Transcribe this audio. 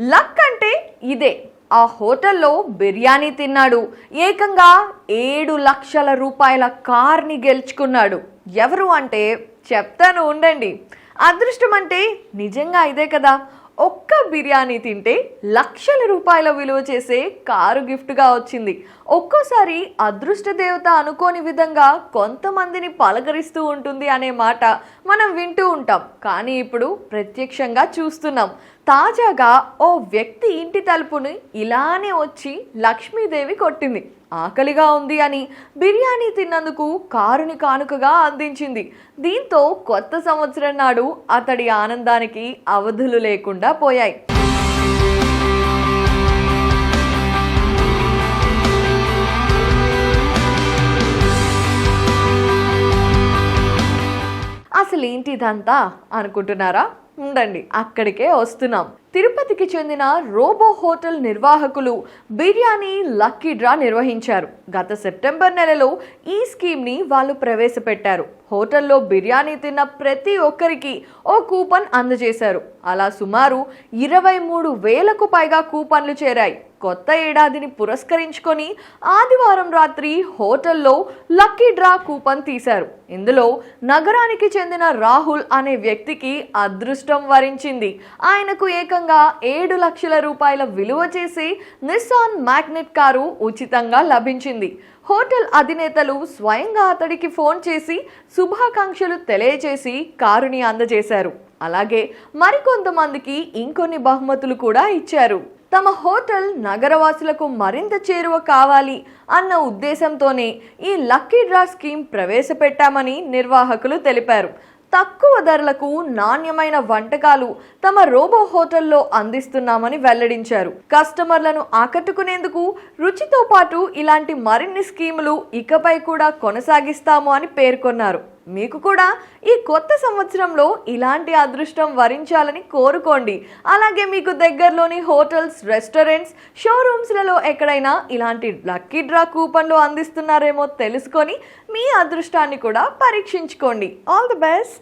Luck అంటే ఇదే. ఆ హోటల్లో బిర్యానీ తిన్నాడు. ఏకంగా ఏడు లక్షల రూపాయల కార్ని గెలుచుకున్నాడు. ఎవరు అంటే చెప్తాను ఉండండి. అదృష్టం అంటే నిజంగా ఇదే కదా. బిర్యానీ తింటే లక్షల రూపాయల విలువ చేసే కారు గిఫ్ట్గా వచ్చింది. ఒక్కోసారి అదృష్ట దేవత అనుకోని విధంగా కొంతమందిని పలకరిస్తూ ఉంటుంది అనే మాట మనం వింటూ ఉంటాం. కానీ ఇప్పుడు ప్రత్యక్షంగా చూస్తున్నాం. తాజాగా ఓ వ్యక్తి ఇంటి తలుపుని ఇలానే వచ్చి లక్ష్మీదేవి కొట్టింది. ఆకలిగా ఉంది అని బిర్యానీ తిన్నందుకు కారుని కానుకగా అందించింది. దీంతో కొత్త సంవత్సరం నాడు అతడి ఆనందానికి అవధులు లేకుండా పోయాయి. అసలు ఏంటి ఇదంతా అనుకుంటున్నారా? ఉండండి అక్కడికే వస్తున్నాం. తిరుపతికి చెందిన రోబో హోటల్ నిర్వాహకులు బిర్యానీ లక్కీ డ్రా నిర్వహించారు. గత సెప్టెంబర్ నెలలో ఈ స్కీమ్ని వాళ్ళు ప్రవేశపెట్టారు. హోటల్లో బిర్యానీ తిన్న ప్రతి ఒక్కరికి ఓ కూపన్ అందజేశారు. అలా సుమారు ఇరవై మూడు వేలకు పైగా కూపన్లు చేరాయి. కొత్త ఏడాదిని పురస్కరించుకొని ఆదివారం రాత్రి హోటల్లో లక్కీ డ్రా కూపన్ తీశారు. ఇందులో నగరానికి చెందిన రాహుల్ అనే వ్యక్తికి అదృష్టం వరించింది. ఆయనకు ఏకంగా ఏడు లక్షల రూపాయల విలువ చేసి నిస్సాన్ మ్యాగ్నెట్ కారు ఉచితంగా లభించింది. హోటల్ అధినేతలు స్వయంగా అతడికి ఫోన్ చేసి శుభాకాంక్షలు తెలియజేసి కారుని అందజేశారు. అలాగే మరికొంతమందికి ఇంకొన్ని బహుమతులు కూడా ఇచ్చారు. తమ హోటల్ నగరవాసులకు మరింత చేరువ కావాలి అన్న ఉద్దేశంతోనే ఈ లక్కీ డ్రా స్కీమ్ ప్రవేశపెట్టామని నిర్వాహకులు తెలిపారు. తక్కువ ధరలకు నాణ్యమైన వంటకాలు తమ రోబో హోటల్లో అందిస్తున్నామని వెల్లడించారు. కస్టమర్లను ఆకట్టుకునేందుకు రుచితో పాటు ఇలాంటి మరిన్ని స్కీములు ఇకపై కూడా కొనసాగిస్తాము అని పేర్కొన్నారు. మీకు కూడా ఈ కొత్త సంవత్సరంలో ఇలాంటి అదృష్టం వరించాలని కోరుకోండి. అలాగే మీకు దగ్గరలోని హోటల్స్ రెస్టారెంట్స్ షోరూమ్స్లలో ఎక్కడైనా ఇలాంటి లక్కీ డ్రా కూపన్లు అందిస్తున్నారేమో తెలుసుకొని మీ అదృష్టాన్ని కూడా పరీక్షించుకోండి. All the best